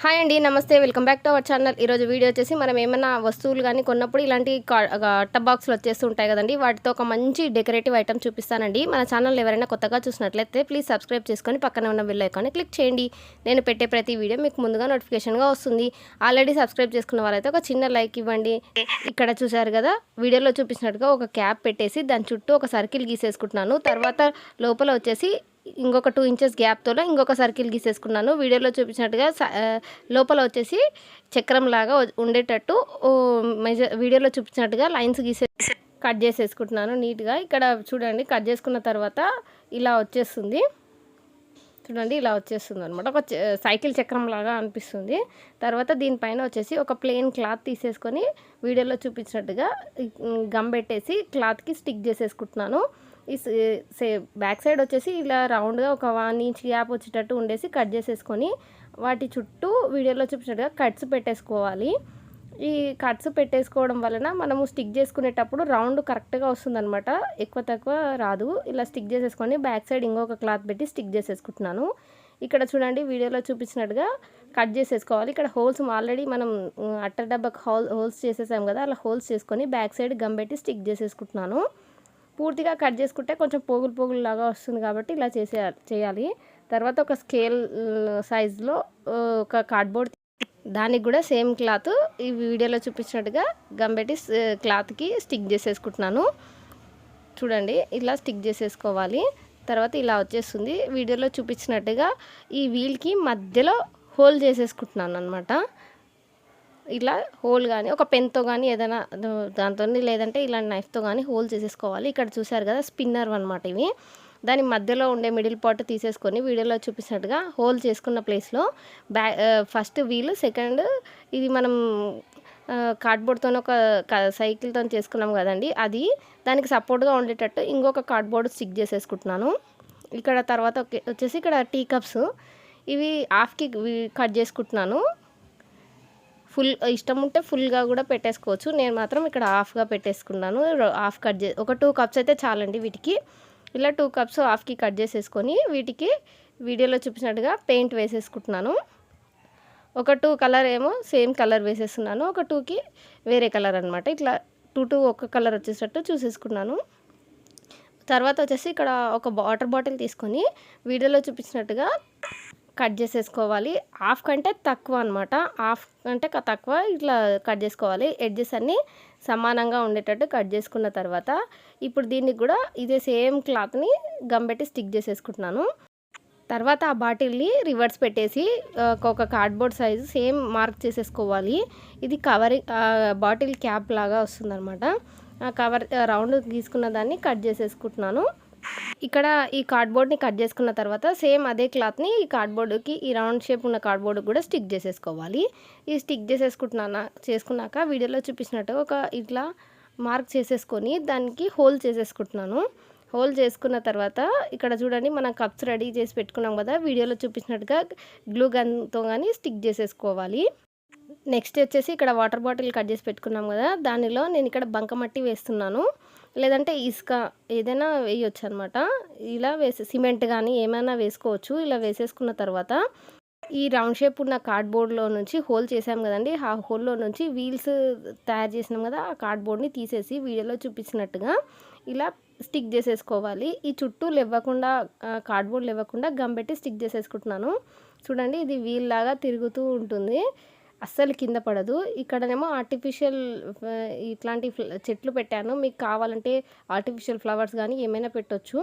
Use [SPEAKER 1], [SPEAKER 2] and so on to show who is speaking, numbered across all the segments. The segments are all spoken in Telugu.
[SPEAKER 1] హాయ్ అండి నమస్తే. Welcome back to our channel ఈరోజు వీడియో వచ్చేసి మనం ఏమైనా వస్తువులు కానీ కొన్నప్పుడు ఇలాంటి టబ్ బాక్స్లు వచ్చేస్తూ ఉంటాయి కదండి వాటితో ఒక మంచి డెకరేటివ్ ఐటమ్ చూపిస్తానండి. మన ఛానల్ ఎవరైనా కొత్తగా చూసినట్లయితే ప్లీజ్ సబ్స్క్రైబ్ చేసుకొని పక్కన ఉన్న బిల్ ఐకాన్ని క్లిక్ చేయండి. నేను పెట్టే ప్రతి వీడియో మీకు ముందుగా నోటిఫికేషన్గా వస్తుంది. ఆల్రెడీ సబ్స్క్రైబ్ చేసుకున్న వాళ్ళైతే ఒక చిన్న లైక్ ఇవ్వండి. ఇక్కడ చూసారు కదా వీడియోలో చూపించినట్టుగా ఒక క్యాప్ పెట్టేసి దాని చుట్టూ ఒక సర్కిల్ గీసేసుకుంటున్నాను. తర్వాత లోపల వచ్చేసి ఇంకొక టూ ఇంచెస్ గ్యాప్తో ఇంకొక సర్కిల్ గీసేసుకున్నాను. వీడియోలో చూపించినట్టుగా లోపల వచ్చేసి చక్రం లాగా ఉండేటట్టు మెజర్ వీడియోలో చూపించినట్టుగా లైన్స్ గీసే కట్ చేసేసుకుంటున్నాను నీట్గా. ఇక్కడ చూడండి కట్ చేసుకున్న తర్వాత ఇలా వచ్చేస్తుంది. చూడండి ఇలా వచ్చేస్తుంది అనమాట ఒక సైకిల్ చక్రం లాగా అనిపిస్తుంది. తర్వాత దీనిపైన వచ్చేసి ఒక ప్లెయిన్ క్లాత్ తీసేసుకొని వీడియోలో చూపించినట్టుగా గమ్ పెట్టేసి క్లాత్కి స్టిక్ చేసేసుకుంటున్నాను. ఈ సే బ్యాక్ సైడ్ వచ్చేసి ఇలా రౌండ్గా ఒక వన్ ఇంచ్ గ్యాప్ వచ్చేటట్టు ఉండేసి కట్ చేసేసుకొని వాటి చుట్టూ వీడియోలో చూపించినట్టుగా కట్స్ పెట్టేసుకోవాలి. ఈ కట్స్ పెట్టేసుకోవడం వలన మనము స్టిక్ చేసుకునేటప్పుడు రౌండ్ కరెక్ట్గా వస్తుందనమాట ఎక్కువ తక్కువ రాదు. ఇలా స్టిక్ చేసేసుకొని బ్యాక్ సైడ్ ఇంకొక క్లాత్ పెట్టి స్టిక్ చేసేసుకుంటున్నాను. ఇక్కడ చూడండి వీడియోలో చూపించినట్టుగా కట్ చేసేసుకోవాలి. ఇక్కడ హోల్స్ ఆల్రెడీ మనం అట్ట డబ్బాకి హోల్ హోల్స్ చేసేసాం కదా అలా హోల్స్ చేసుకొని బ్యాక్ సైడ్ గమ్ పెట్టి స్టిక్ చేసేసుకుంటున్నాను. పూర్తిగా కట్ చేసుకుంటే కొంచెం పోగులు పోగులు లాగా వస్తుంది కాబట్టి ఇలా చేసే చేయాలి. తర్వాత ఒక స్కేల్ సైజులో ఒక కార్డ్బోర్డ్ దానికి కూడా సేమ్ క్లాత్ ఈ వీడియోలో చూపించినట్టుగా గంబెట్టి క్లాత్కి స్టిక్ చేసేసుకుంటున్నాను. చూడండి ఇలా స్టిక్ చేసేసుకోవాలి. తర్వాత ఇలా వచ్చేస్తుంది. వీడియోలో చూపించినట్టుగా ఈ వీల్కి మధ్యలో హోల్ చేసేసుకుంటున్నాను అనమాట ఇలా హోల్ కానీ ఒక పెన్తో కానీ ఏదైనా దాంతో లేదంటే ఇలాంటి నైఫ్తో కానీ హోల్ చేసేసుకోవాలి. ఇక్కడ చూసారు కదా స్పిన్నర్ అనమాట ఇవి. దాని మధ్యలో ఉండే మిడిల్ పార్ట్ తీసేసుకొని వీడియోలో చూపిస్తున్నట్టుగా హోల్ చేసుకున్న ప్లేస్లో బ్యా ఫస్ట్ వీల్ సెకండ్ ఇది మనం కార్డ్బోర్డ్తో ఒక సైకిల్తో చేసుకున్నాం కదండి. అది దానికి సపోర్ట్గా ఉండేటట్టు ఇంకొక కార్డ్బోర్డ్ స్టిక్ చేసేసుకుంటున్నాను. ఇక్కడ తర్వాత వచ్చేసి ఇక్కడ టీ కప్స్ ఇవి హాఫ్కి కట్ చేసుకుంటున్నాను. ఫుల్ ఇష్టం ఉంటే ఫుల్గా కూడా పెట్టేసుకోవచ్చు. నేను మాత్రం ఇక్కడ హాఫ్గా పెట్టేసుకున్నాను. హాఫ్ కట్ చే ఒక టూ కప్స్ అయితే చాలండి వీటికి. ఇలా టూ కప్స్ హాఫ్కి కట్ చేసేసుకొని వీటికి వీడియోలో చూపించినట్టుగా పెయింట్ వేసేసుకుంటున్నాను. ఒక టూ కలర్ ఏమో సేమ్ కలర్ వేసేస్తున్నాను. ఒక టూకి వేరే కలర్ అనమాట ఇట్లా టూ టూ ఒక కలర్ వచ్చేటట్టు చూసేసుకున్నాను. తర్వాత వచ్చేసి ఇక్కడ ఒక వాటర్ బాటిల్ తీసుకొని వీడియోలో చూపించినట్టుగా కట్ చేసేసుకోవాలి. హాఫ్ కంటే తక్కువ అనమాట హాఫ్ కంటే తక్కువ ఇట్లా కట్ చేసుకోవాలి. ఎడ్జెస్ అన్నీ సమానంగా ఉండేటట్టు కట్ చేసుకున్న తర్వాత ఇప్పుడు దీనికి కూడా ఇదే సేమ్ క్లాత్ని గంబెట్టి స్టిక్ చేసేసుకుంటున్నాను. తర్వాత ఆ బాటిల్ని రివర్స్ పెట్టేసి ఒక కార్డ్బోర్డ్ సైజు సేమ్ మార్క్ చేసేసుకోవాలి. ఇది కవరింగ్ బాటిల్ క్యాప్ లాగా వస్తుందన్నమాట. కవర్ రౌండ్ తీసుకున్న దాన్ని కట్ చేసేసుకుంటున్నాను. ఇక్కడ ఈ కార్డ్బోర్డ్ని కట్ చేసుకున్న తర్వాత సేమ్ అదే క్లాత్ని ఈ కార్డ్బోర్డుకి ఈ రౌండ్ షేప్ ఉన్న కార్డ్బోర్డు కూడా స్టిక్ చేసేసుకోవాలి. ఈ స్టిక్ చేసేసుకుంటున్నా చేసుకున్నాక వీడియోలో చూపించినట్టు ఒక ఇట్లా మార్క్ చేసేసుకొని దానికి హోల్ చేసేసుకుంటున్నాను. హోల్ చేసుకున్న తర్వాత ఇక్కడ చూడండి మనం కప్స్ రెడీ చేసి పెట్టుకున్నాం కదా వీడియోలో చూపించినట్టుగా గ్లూ గన్తో కానీ స్టిక్ చేసేసుకోవాలి. నెక్స్ట్ వచ్చేసి ఇక్కడ వాటర్ బాటిల్ కట్ చేసి పెట్టుకున్నాం కదా దానిలో నేను ఇక్కడ బంకమట్టి వేస్తున్నాను. లేదంటే ఇసుక ఏదైనా వేయొచ్చు అనమాట ఇలా వేసి సిమెంట్ కానీ ఏమైనా వేసుకోవచ్చు. ఇలా వేసేసుకున్న తర్వాత ఈ రౌండ్ షేప్ ఉన్న కార్డ్బోర్డ్లో నుంచి హోల్ చేసాం కదండి. ఆ హోల్లో నుంచి వీల్స్ తయారు చేసినాం కదా ఆ కార్డ్బోర్డ్ని తీసేసి వీడియోలో చూపించినట్టుగా ఇలా స్టిక్ చేసేసుకోవాలి. ఈ చుట్టూ లేవ్వకుండా కార్డ్బోర్డ్ లేవ్వకుండా గమ్ పెట్టి స్టిక్ చేసేసుకుంటున్నాను. చూడండి ఇది వీల్ లాగా తిరుగుతూ ఉంటుంది. అస్సలు కింద పడదు. ఇక్కడనేమో ఆర్టిఫిషియల్ ఇట్లాంటి చెట్లు పెట్టాను. మీకు కావాలంటే ఆర్టిఫిషియల్ ఫ్లవర్స్ కానీ ఏమైనా పెట్టొచ్చు.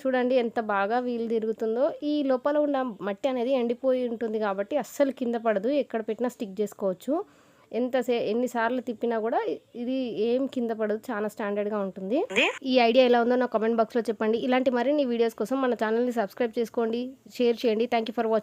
[SPEAKER 1] చూడండి ఎంత బాగా వీలు తిరుగుతుందో. ఈ లోపల ఉన్న మట్టి అనేది ఎండిపోయి ఉంటుంది కాబట్టి అస్సలు కింద పడదు. ఎక్కడ పెట్టినా స్టిక్ చేసుకోవచ్చు. ఎంతసే ఎన్నిసార్లు తిప్పినా కూడా ఇది ఏం కింద పడదు. చాలా స్టాండర్డ్గా ఉంటుంది. ఈ ఐడియా ఎలా ఉందో నా కామెంట్ బాక్స్లో చెప్పండి. ఇలాంటి మరిన్ని వీడియోస్ కోసం మన ఛానల్ని సబ్స్క్రైబ్ చేసుకోండి. షేర్ చేయండి. Thank for watching